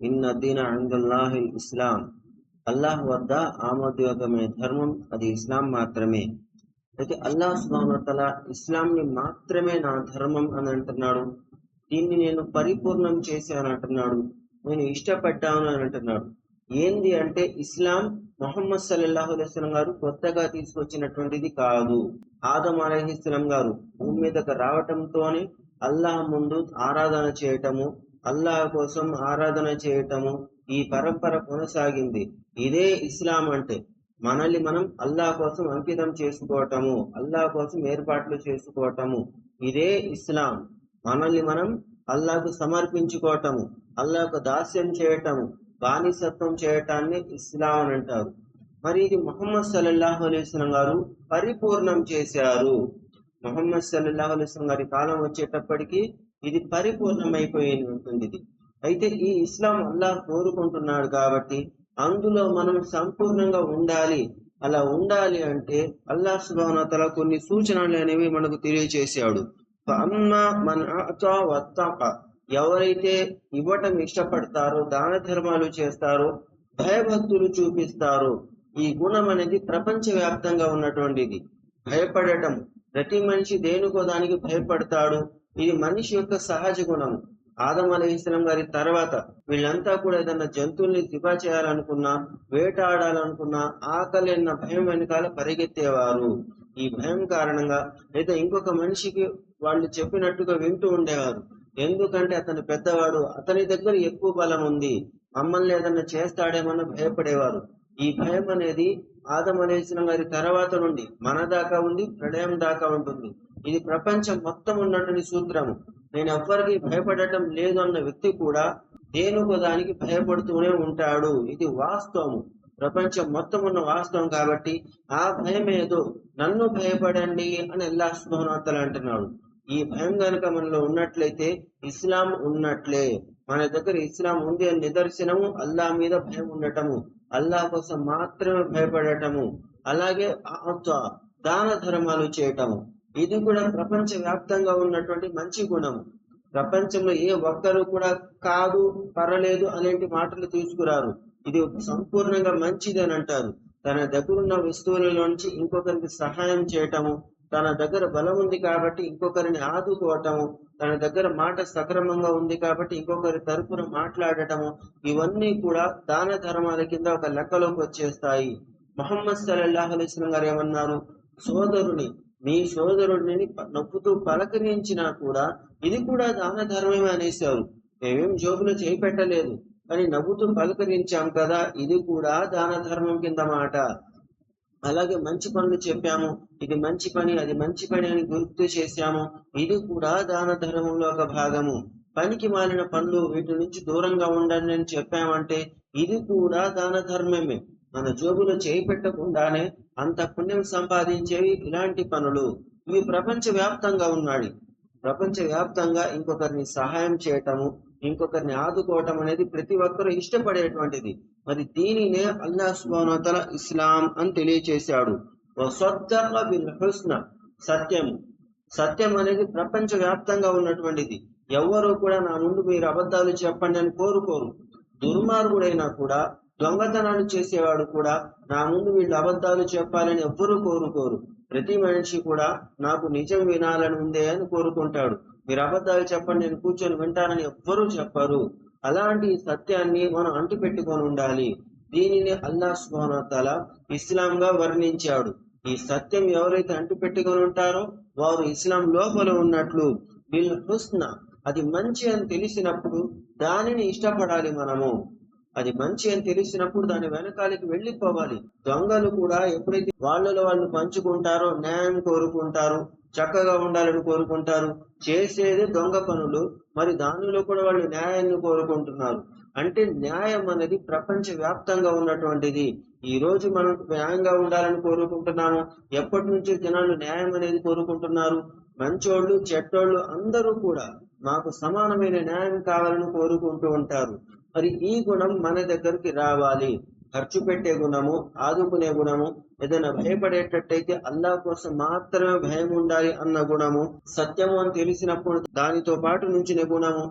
ఇన్న దీన ఇస్లాం. అల్లాహ్ వద్ద ఆమోదయోగమైన ధర్మం అది ఇస్లాం మాత్రమే. అయితే అల్లాహ్ సుబానతల ఇస్లాంని మాత్రమే నా ధర్మం అని అంటున్నాడు. దీన్ని నేను పరిపూర్ణం చేశాను అంటున్నాడు. నేను ఇష్టపడ్డాను అని అంటున్నాడు. ఏంది అంటే ఇస్లాం మొహమ్మద్ సల్లల్లాహు అలైస్లం గారు కొత్తగా తీసుకొచ్చినటువంటిది కాదు. ఆదం అలహిస్లం గారు భూమి మీదకు రావటంతోనే అల్లాహ్ ముందు ఆరాధన చేయటము అల్లాహ్ కోసం ఆరాధన చేయటము ఈ పరంపర కొనసాగింది. ఇదే ఇస్లాం అంటే మనల్ని మనం అల్లాహ్ కోసం అంకితం చేసుకోవటము అల్లాహ్ కోసం ఏర్పాట్లు చేసుకోవటము. ఇదే ఇస్లాం. మనల్ని మనం అల్లాహకు సమర్పించుకోవటము అల్లాహకు దాస్యం చేయటము బానిసత్వం చేయటాన్ని ఇస్లాం అని అంటారు. మరి ఇది ముహమ్మద్ సల్లాహు అలైస్లం గారు పరిపూర్ణం చేశారు. మొహమ్మద్ సల్లాహు అలైస్లం గారి కాలం వచ్చేటప్పటికి ఇది పరిపూర్ణమైపోయి ఉంటుంది ఇది. అయితే ఈ ఇస్లాం అల్లాహ్ కోరుకుంటున్నాడు కాబట్టి అందులో మనం సంపూర్ణంగా ఉండాలి. అలా ఉండాలి అంటే అల్లాహ్ సుబానతల కొన్ని సూచనలు అనేవి మనకు తెలియచేశాడు. అమ్మా మన వత్తాక ఎవరైతే ఇవ్వటం ఇష్టపడతారో దాన ధర్మాలు చేస్తారో భయభక్తులు చూపిస్తారు ఈ గుణం అనేది ప్రపంచవ్యాప్తంగా ఉన్నటువంటిది. భయపడటం. ప్రతి మనిషి దేనికో దానికి భయపడతాడు. ఇది మనిషి యొక్క సహజ గుణం ఆదం అలహిస్లం గారి తర్వాత వీళ్ళంతా కూడా ఏదన్నా జంతువుల్ని దిబా చేయాలనుకున్నా వేటాడాలనుకున్నా ఆకలి అన్న భయం వెనకాల పరిగెత్తేవారు. ఈ భయం కారణంగా లేదా ఇంకొక మనిషికి వాళ్ళు చెప్పినట్టుగా వింటూ ఉండేవారు. ఎందుకంటే అతను పెద్దవాడు అతని దగ్గర ఎక్కువ బలం ఉంది. మమ్మల్ని ఏదన్నా చేస్తాడేమని భయపడేవారు. ఈ భయం అనేది ఆదం గారి తర్వాత నుండి మన దాకా ఉంది ప్రళయం దాకా ఉంటుంది. ఇది ప్రపంచం మొత్తం ఉన్నటువంటి సూత్రము. నేను ఎవ్వరికి భయపడటం లేదు అన్న వ్యక్తి కూడా దేనికో దానికి భయపడుతూనే ఉంటాడు. ఇది వాస్తవము. ప్రపంచం మొత్తం ఉన్న వాస్తవం కాబట్టి ఆ భయం ఏదో నన్ను భయపడండి అని అల్లాహ్ సుబ్హానహు అంటున్నాడు. ఈ భయం గనుక మనలో ఉన్నట్లయితే ఇస్లాం ఉన్నట్లే. మన దగ్గర ఇస్లాం ఉంది అని నిదర్శనము అల్లాహ్ మీద భయం ఉండటము. అల్లాహ్ కోసం మాత్రమే భయపడటము. అలాగే దాన ధర్మాలు చేయటము. ఇది కూడా ప్రపంచ వ్యాప్తంగా ఉన్నటువంటి మంచి గుణము ప్రపంచంలో ఏ ఒక్కరు కూడా కాదు పర్వాలేదు అనేటి మాటలు తీసుకురారు. ఇది సంపూర్ణంగా మంచిది అని అంటారు. తన దగ్గర ఉన్న వస్తువులలోంచి ఇంకొకరికి సహాయం చేయటము తన దగ్గర బలం ఉంది కాబట్టి ఇంకొకరిని ఆదుకోవటము తన దగ్గర మాట సక్రమంగా ఉంది కాబట్టి ఇంకొకరి తరపున మాట్లాడటము ఇవన్నీ కూడా దాన ధర్మాల కింద ఒక లెక్కలోకి వచ్చేస్తాయి. మహమ్మద్ సల్లల్లాహు అలైస్లం గారు ఏమన్నారు? సోదరుని మీ సోదరుడిని నొప్పుతూ పలకరించినా కూడా ఇది కూడా దాన ధర్మమే అనేసారు మేమేం జోబులో చేయి పెట్టలేదు కానీ నవ్వుతూ పలకరించాం కదా ఇది కూడా దాన ధర్మం కింద మాట. అలాగే మంచి పనులు చెప్పాము. ఇది మంచి పని అది మంచి పని అని గుర్తు చేశాము. ఇది కూడా దాన ధర్మంలో ఒక భాగము. పనికి మాలిన పనులు వీటి నుంచి దూరంగా ఉండండి అని చెప్పామంటే ఇది కూడా దాన ధర్మమే. మన జోబులో చేయి పెట్టకుండానే అంత పుణ్యం సంపాదించేవి ఇలాంటి పనులు. ఇవి ప్రపంచ వ్యాప్తంగా ఉన్నాడు. ప్రపంచ వ్యాప్తంగా ఇంకొకరిని సహాయం చేయటము ఇంకొకరిని ఆదుకోవటం అనేది ప్రతి ఒక్కరూ ఇష్టపడేటువంటిది. మరి దీనినే అల్లా సుబానతల ఇస్లాం అని తెలియచేశాడు. హుస్న సత్యం సత్యం అనేది ప్రపంచ వ్యాప్తంగా ఉన్నటువంటిది. ఎవ్వరూ కూడా నా ముందు మీరు అబద్ధాలు చెప్పండి అని కోరుకోరు. దుర్మార్గుడైనా కూడా దొంగతనాలు చేసేవాడు కూడా నా ముందు వీళ్ళు అబద్ధాలు చెప్పాలని ఎవ్వరూ కోరుకోరు. ప్రతి మనిషి కూడా నాకు నిజం వినాలని ఉందే అని కోరుకుంటాడు. మీరు అబద్ధాలు చెప్పండి నేను కూర్చొని వింటానని ఎవ్వరూ చెప్పరు. అలాంటి సత్యాన్ని మనం అంటిపెట్టుకొని ఉండాలి. దీనిని అల్లా సుబానతల ఇస్లాం గా వర్ణించాడు. ఈ సత్యం ఎవరైతే అంటిపెట్టుకొని ఉంటారో వారు ఇస్లాం లోపల ఉన్నట్లు బిల్ హుస్న అది మంచి అని తెలిసినప్పుడు దానిని ఇష్టపడాలి మనము. అది మంచి అని తెలిసినప్పుడు దాని వెనకాలకి వెళ్ళిపోవాలి. దొంగలు కూడా ఎప్పుడైతే వాళ్ళలో వాళ్ళు పంచుకుంటారో న్యాయం కోరుకుంటారు చక్కగా ఉండాలని కోరుకుంటారు చేసేది దొంగ పనులు మరి దానిలో కూడా వాళ్ళు న్యాయాన్ని కోరుకుంటున్నారు. అంటే న్యాయం అనేది ప్రపంచ వ్యాప్తంగా ఉన్నటువంటిది. ఈ రోజు మనం న్యాయంగా ఉండాలని కోరుకుంటున్నాము ఎప్పటి నుంచి జనాలు న్యాయం అనేది కోరుకుంటున్నారు మంచోళ్ళు చెట్టోళ్ళు అందరూ కూడా మాకు సమానమైన న్యాయం కావాలని కోరుకుంటూ ఉంటారు. మరి ఈ గుణం మన దగ్గరికి రావాలి. ఖర్చు పెట్టే గుణము ఆదుకునే గుణము ఏదైనా భయపడేటట్టయితే అల్లా కోసం మాత్రమే భయం ఉండాలి అన్న గుణము సత్యము అని తెలిసినప్పుడు దానితో పాటు నుంచిన గుణము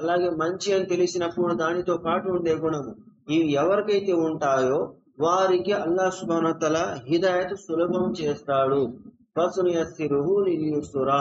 అలాగే మంచి అని తెలిసినప్పుడు దానితో పాటు ఉండే గుణము ఇవి ఎవరికైతే ఉంటాయో వారికి అల్లా సుభానతల హిదాయత్ సులభం చేస్తాడు. ఫసునియస్సిరుహు లిల్యుస్రా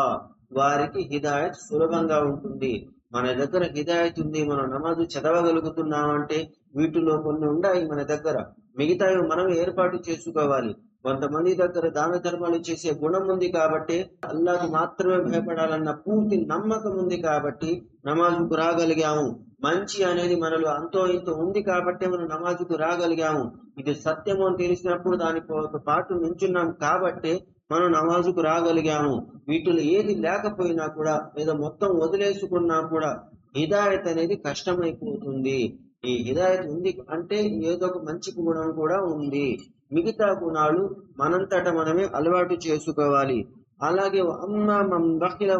వారికి హిదాయత్ సులభంగా ఉంటుంది. మన దగ్గర హిదాయత్ ఉంది మనం నమాజు చదవగలుగుతున్నామంటే వీటిలో కొన్ని ఉన్నాయి మన దగ్గర. మిగతావి మనం ఏర్పాటు చేసుకోవాలి. కొంతమంది దగ్గర దాన ధర్మాలు చేసే గుణం ఉంది కాబట్టి అల్లాకు మాత్రమే భయపడాలన్న పూర్తి నమ్మకం ఉంది కాబట్టి నమాజుకు రాగలిగాము. మంచి అనేది మనలో అంతో ఇంతో ఉంది కాబట్టి మనం నమాజుకు రాగలిగాము. ఇది సత్యము అని తెలిసినప్పుడు దానికి ఒక పాటు నించున్నాం కాబట్టి మనం నమాజుకు రాగలిగాము వీటిలో ఏది లేకపోయినా కూడా లేదా మొత్తం వదిలేసుకున్నా కూడా హిదాయత్ అనేది కష్టమైపోతుంది. ఈ హిదాయత్ ఉంది అంటే ఏదో ఒక మంచి గుణం కూడా ఉంది. మిగతా గుణాలు మనంతట మనమే అలవాటు చేసుకోవాలి. అలాగే అమ్మ మంబకిల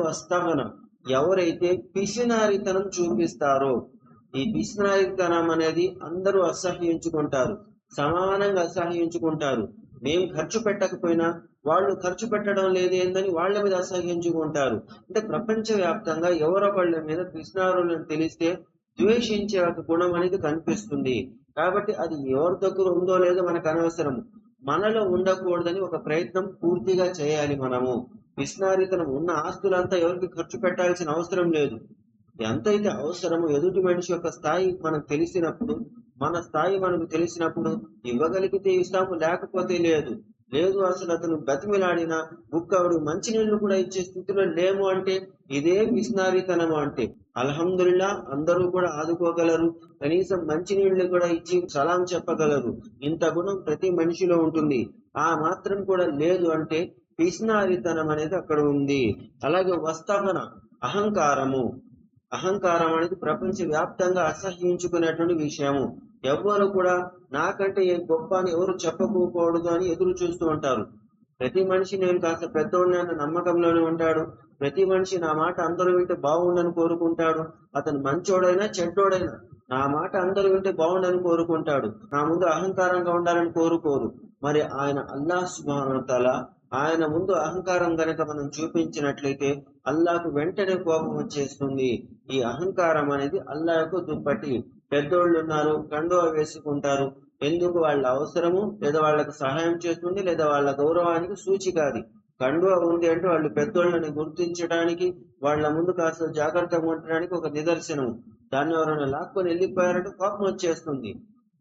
ఎవరైతే పిసినారితనం చూపిస్తారో ఈ పిసినారితనం అనేది అందరూ అసహ్యించుకుంటారు. సమానంగా అసహ్యించుకుంటారు. మేము ఖర్చు పెట్టకపోయినా వాళ్ళు ఖర్చు పెట్టడం లేదేందని వాళ్ళ మీద అసహ్యించుకుంటారు. అంటే ప్రపంచ వ్యాప్తంగా ఎవరొకళ్ళ మీద పిసినారులను తెలిస్తే ద్వేషించే ఒక గుణం అనేది కనిపిస్తుంది. కాబట్టి అది ఎవరి దగ్గర ఉందో లేదో మనకు అనవసరం. మనలో ఉండకూడదని ఒక ప్రయత్నం పూర్తిగా చేయాలి మనము. పిస్నారితనం ఉన్న ఆస్తులంతా ఎవరికి ఖర్చు పెట్టాల్సిన అవసరం లేదు. ఎంతైతే అవసరమో ఎదుటి మనిషి యొక్క స్థాయి మనకు తెలిసినప్పుడు మన స్థాయి మనకు తెలిసినప్పుడు ఇవ్వగలిగితే ఇస్తాము లేకపోతే లేదు. లేదు అసలు అతను బతిమిలాడిన బుక్కవుడు మంచినీళ్ళు కూడా ఇచ్చే స్థితిలో లేము అంటే ఇదే మిషనారీతనం అంటే. అల్హమ్దుల్లా అందరూ కూడా ఆదుకోగలరు. కనీసం మంచినీళ్ళు కూడా ఇచ్చి సలాం చెప్పగలరు. ఇంత గుణం ప్రతి మనిషిలో ఉంటుంది. ఆ మాత్రం కూడా లేదు అంటే పిసినారితనం అనేది అక్కడ ఉంది. అలాగే వస్తాపన అహంకారము. అహంకారం అనేది ప్రపంచ వ్యాప్తంగా అసహ్యించుకునేటువంటి విషయము. ఎవ్వరు కూడా నాకంటే ఏ గొప్ప అని ఎవరు చెప్పకపోకూడదు అని ఎదురు చూస్తూ ఉంటారు. ప్రతి మనిషి నేను కాస్త పెద్దోడిని అన్న నమ్మకంలోనే ఉంటాడు. ప్రతి మనిషి నా మాట అందరూ వింటే బాగుండని కోరుకుంటాడు. అతను మంచోడైనా చెడ్డోడైనా నా మాట అందరూ వింటే బాగుండని కోరుకుంటాడు. నా ముందు అహంకారంగా ఉండాలని కోరుకోరు. మరి ఆయన అల్లాహ్ సుబానతల ఆయన ముందు అహంకారం గనక మనం చూపించినట్లయితే అల్లాకు వెంటనే కోపం వచ్చేస్తుంది. ఈ అహంకారం అనేది అల్లా యొక్క దుప్పటి. పెద్దోళ్ళు ఉన్నారు కండువ వేసుకుంటారు. ఎందుకు వాళ్ళ అవసరము? లేదా వాళ్ళకి సహాయం చేస్తుంది లేదా వాళ్ళ గౌరవానికి సూచిక అది కండువ ఉంది అంటే వాళ్ళు పెద్దోళ్ళని గుర్తించడానికి వాళ్ళ ముందు కాస్త జాగ్రత్తగా ఉండడానికి ఒక నిదర్శనం దాన్ని ఎవరైనా లాక్కొని వెళ్ళిపోయారంటే కోపం వచ్చేస్తుంది.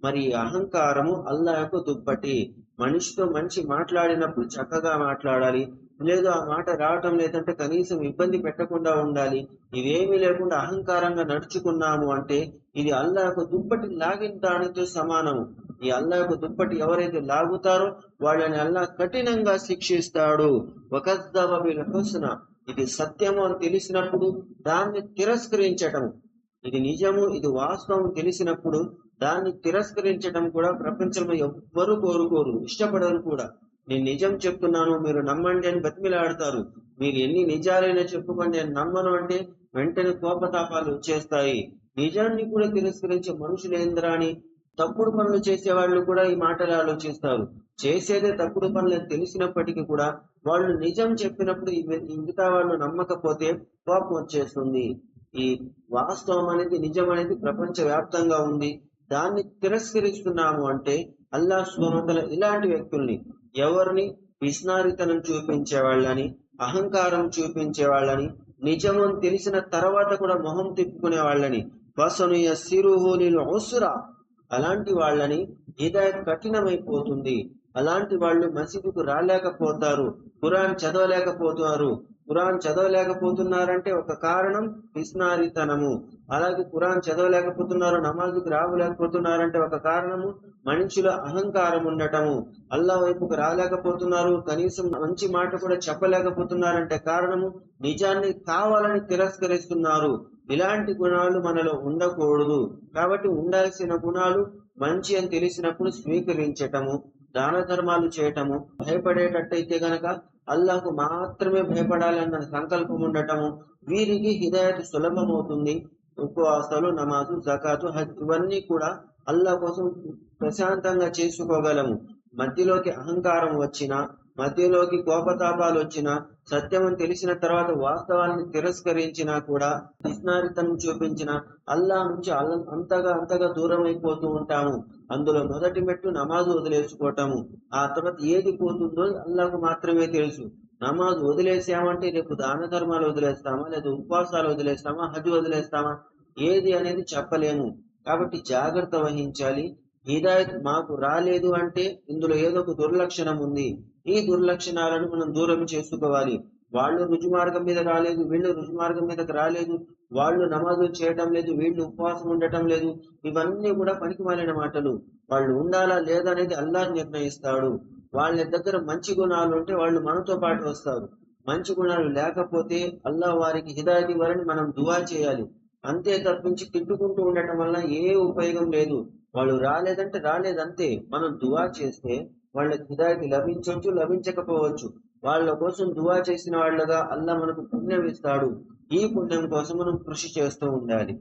మరి అహంకారము అల్లా యొక్క దుప్పటి. మనిషితో మనిషి మాట్లాడినప్పుడు చక్కగా మాట్లాడాలి. లేదు ఆ మాట రావటం లేదంటే కనీసం ఇబ్బంది పెట్టకుండా ఉండాలి. ఇవేమీ లేకుండా అహంకారంగా నడుచుకున్నాము అంటే ఇది అల్లా దుప్పటి లాగిన దానితో సమానము. ఈ అల్లా యొక్క దుప్పటి ఎవరైతే లాగుతారో వాళ్ళని అల్లా కఠినంగా శిక్షిస్తాడు. ఒకద్దవ బిల్ హుస్న. ఇది సత్యము అని తెలిసినప్పుడు దాన్ని తిరస్కరించటం. ఇది నిజము ఇది వాస్తవం తెలిసినప్పుడు దాన్ని తిరస్కరించడం కూడా ప్రపంచంలో ఎవ్వరు కోరుకోరు ఇష్టపడరు కూడా. నేను నిజం చెప్తున్నాను మీరు నమ్మండి అని బతిమిలాడతారు. మీరు ఎన్ని నిజాలైనా చెప్పుకోండి అని నమ్మను అంటే వెంటనే కోపతాపాలు వచ్చేస్తాయి. నిజాన్ని కూడా తిరస్కరించే మనుషులేంద్రా అని తప్పుడు పనులు చేసే వాళ్ళు కూడా ఈ మాటలు ఆలోచిస్తారు. చేసేదే తప్పుడు పనులు అని తెలిసినప్పటికీ కూడా వాళ్ళు నిజం చెప్పినప్పుడు మిగతా వాళ్ళు నమ్మకపోతే కోపం వచ్చేస్తుంది. ఈ వాస్తవం అనేది నిజం అనేది ప్రపంచ వ్యాప్తంగా ఉంది. దాన్ని తిరస్కరిస్తున్నాము అంటే అల్లా స్వమతల ఇలాంటి వ్యక్తుల్ని ఎవరిని పిస్నారితనం చూపించే వాళ్ళని అహంకారం చూపించే వాళ్ళని నిజము తెలిసిన తర్వాత కూడా మొహం తిప్పుకునే వాళ్ళని వసనుయ సిరుహులిల్ అవసరా అలాంటి వాళ్ళని హృదయ కఠినమైపోతుంది. అలాంటి వాళ్ళు మసీదుకు రాలేకపోతారు. ఖురాన్ చదవలేకపోతున్నారు. ఖురాన్ చదవలేకపోతున్నారంటే ఒక కారణం పిస్నారితనము. అలాగే ఖురాన్ చదవలేకపోతున్నారు నమాజుకు రావలేకపోతున్నారంటే ఒక కారణము మనుషుల అహంకారం ఉండటము. అల్లా వైపుకు రాలేకపోతున్నారు కనీసం మంచి మాట కూడా చెప్పలేకపోతున్నారంటే కారణము నిజాన్ని కావాలని తిరస్కరిస్తున్నారు. ఇలాంటి గుణాలు మనలో ఉండకూడదు. కాబట్టి ఉండాల్సిన గుణాలు మంచి అని తెలిసినప్పుడు స్వీకరించటము. దాన ధర్మాలు చేయటము భయపడేటట్టయితే గనక అల్లాకు మాత్రమే భయపడాలన్న సంకల్పం ఉండటము వీరికి హిదాయత్ సులభమవుతుంది. ఉపవాసాలు నమాజు జకాతు హజ్ ఇవన్నీ కూడా అల్లా కోసం ప్రశాంతంగా చేసుకోగలము. మధ్యలోకి అహంకారం వచ్చినా మధ్యలోకి కోపతాపాలు వచ్చినా సత్యం తెలిసిన తర్వాత వాస్తవాన్ని తిరస్కరించినా కూడా పిస్నారితనం చూపించిన అల్లా నుంచి అల్ల అంతగా అంతగా దూరం అయిపోతూ ఉంటాము. అందులో మొదటి మెట్టు నమాజు వదిలేసుకోవటము. ఆ తర్వాత ఏది పోతుందో అల్లాకు మాత్రమే తెలుసు. నమాజ్ వదిలేసామంటే రేపు దాన ధర్మాలు వదిలేస్తామా లేదా ఉపవాసాలు వదిలేస్తామా హజ్ వదిలేస్తామా? ఏది అనేది చెప్పలేము. కాబట్టి జాగ్రత్త వహించాలి. హిదాయత్ మాకు రాలేదు అంటే ఇందులో ఏదో ఒక దుర్లక్షణం ఉంది. ఈ దుర్లక్షణాలను మనం దూరం చేసుకోవాలి. వాళ్ళు రుజుమార్గం మీద రాలేదు వీళ్ళు రుజుమార్గం మీదకి రాలేదు వాళ్ళు నమాజులు చేయటం లేదు వీళ్ళు ఉపవాసం ఉండటం లేదు. ఇవన్నీ కూడా పనికి మాలిన మాటలు. వాళ్ళు ఉండాలా లేదా అనేది అల్లా నిర్ణయిస్తాడు. వాళ్ళ దగ్గర మంచి గుణాలు ఉంటే వాళ్ళు మనతో పాటు వస్తారు. మంచి గుణాలు లేకపోతే అల్లా వారికి హిదాయత్ ఇవ్వాలని మనం దువా చేయాలి. అంతే తప్పించి తిట్టుకుంటూ ఉండటం వల్ల ఏ ఉపయోగం లేదు. వాళ్ళు రాలేదంటే రాలేదంతే. మనం దువా చేస్తే వాళ్ళకి హిదాయత్ లభించవచ్చు లభించకపోవచ్చు. వాళ్ళ కోసం దువా చేసిన వాళ్ళగా అల్లా మనకు పుణ్యం ఇస్తాడు. ఈ పుణ్యం కోసం మనం కృషి చేస్తూ ఉండాలి.